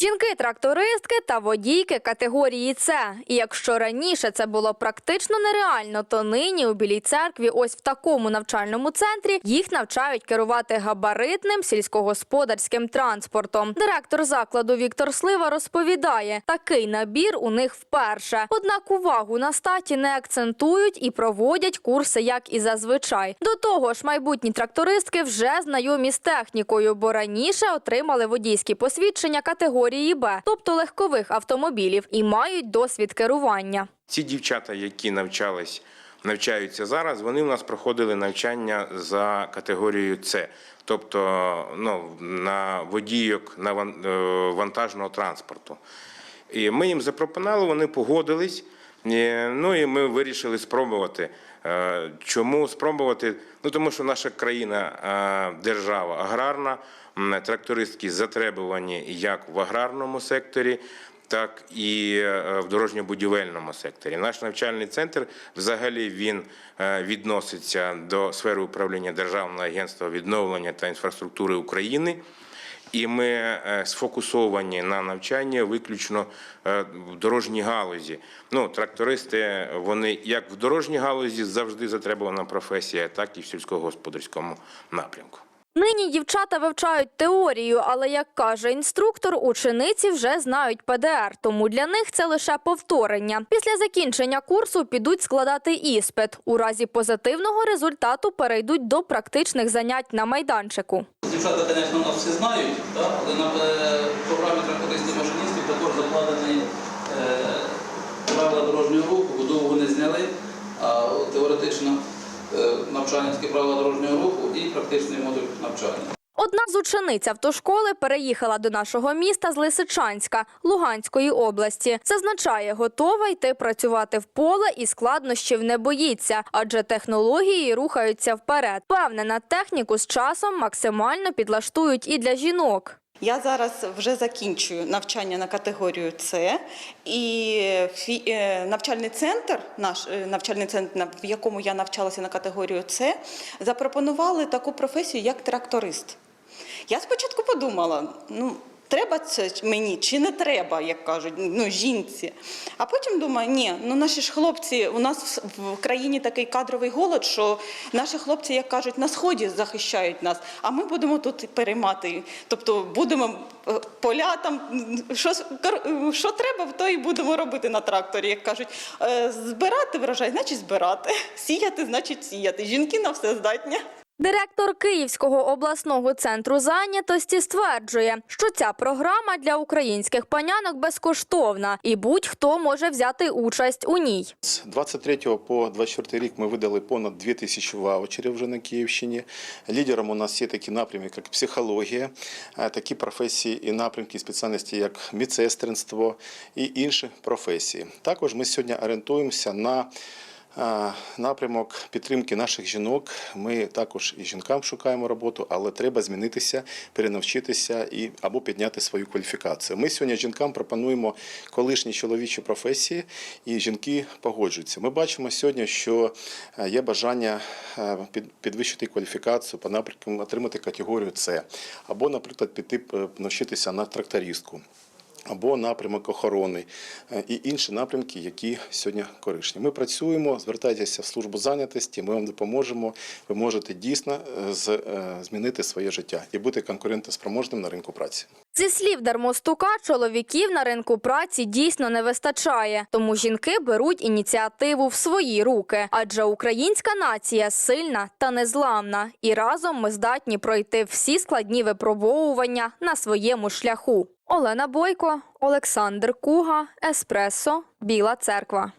Жінки-трактористки та водійки категорії С. І якщо раніше це було практично нереально, то нині у Білій церкві, ось в такому навчальному центрі, їх навчають керувати габаритним сільськогосподарським транспортом. Директор закладу Віктор Слива розповідає, такий набір у них вперше. Однак увагу на статі не акцентують і проводять курси, як і зазвичай. До того ж, майбутні трактористки вже знайомі з технікою, бо раніше отримали водійські посвідчення категорії Б, тобто легкових автомобілів, і мають досвід керування. Ці дівчата, які навчались, навчаються зараз, вони у нас проходили навчання за категорією С, тобто ну, на водійок на е, вантажного транспорту. І ми їм запропонували, вони погодились. Ну і ми вирішили спробувати. Е, Чому спробувати? Ну тому що наша країна е, держава аграрна, трактористки затребувані як в аграрному секторі, так і е, в дорожньо-будівельному секторі. Наш навчальний центр взагалі він відноситься до сфери управління Державного агентства відновлення та інфраструктури України. І ми е, сфокусовані на навчанні виключно е, в дорожній галузі. Ну, трактористи, вони як в дорожній галузі завжди затребувана професія, так і в сільськогосподарському напрямку. Нині дівчата вивчають теорію, але як каже інструктор, учениці вже знають ПДР, тому для них це лише повторення. Після закінчення курсу підуть складати іспит. У разі позитивного результату перейдуть до практичних занять на майданчику. Дівчата, звісно, нас всі знають, але на е, програмі трактористів машиністів також закладені е, правила дорожнього руху, будову вони зняли, а теоретично тільки правила дорожнього руху і практичний модуль навчання. Одна з учениць автошколи переїхала до нашого міста з Лисичанська Луганської області. Зазначає, готова йти працювати в поле і складнощів не боїться, адже технології рухаються вперед. Певнена техніку з часом максимально підлаштують і для жінок. Я зараз вже закінчую навчання на категорію С, і е, навчальний центр, наш е, навчальний центр, в якому я навчалася на категорію С, запропонували таку професію, як тракторист. Я спочатку подумала, ну. Треба це мені чи не треба, як кажуть, ну жінці. А потім думаю, ні, ну наші ж хлопці, у нас в- країні такий кадровий голод, що наші хлопці, як кажуть, на сході захищають нас, а ми будемо тут переймати. Тобто будемо е, поля там, що, що треба, то і будемо робити на тракторі. Як кажуть, Е, збирати врожай, значить збирати, сіяти, значить сіяти. Жінки на все здатні. Директор Київського обласного центру зайнятості стверджує, що ця програма для українських панянок безкоштовна, і будь-хто може взяти участь у ній. З 23 по 24 рік ми видали понад 2 тисячі ваучерів вже на Київщині. Лідером у нас є такі напрямки, як психологія, е, такі професії і напрямки спеціальності, як медсестринство і інші професії. Також ми сьогодні орієнтуємося на Напрямок підтримки наших жінок. Ми також і жінкам шукаємо роботу, але треба змінитися, перенавчитися і або підняти свою кваліфікацію. Ми сьогодні жінкам пропонуємо колишні чоловічі професії, і жінки погоджуються. Ми бачимо сьогодні, що е, є бажання е, підвищити кваліфікацію по напрямку отримати категорію С, або, наприклад, піти е, навчитися на трактористку або напрямок охорони е, і інші напрямки, які сьогодні корисні. Ми працюємо, звертайтеся в службу зайнятості, ми вам допоможемо. Ви можете дійсно е, е, змінити своє життя і бути конкурентоспроможним на ринку праці. Зі слів Дармостука, чоловіків на ринку праці дійсно не вистачає, тому жінки беруть ініціативу в свої руки. Адже українська нація сильна та незламна, і разом ми здатні пройти всі складні випробовування на своєму шляху. Олена Бойко, Олександр Куга, Еспресо, Біла Церква.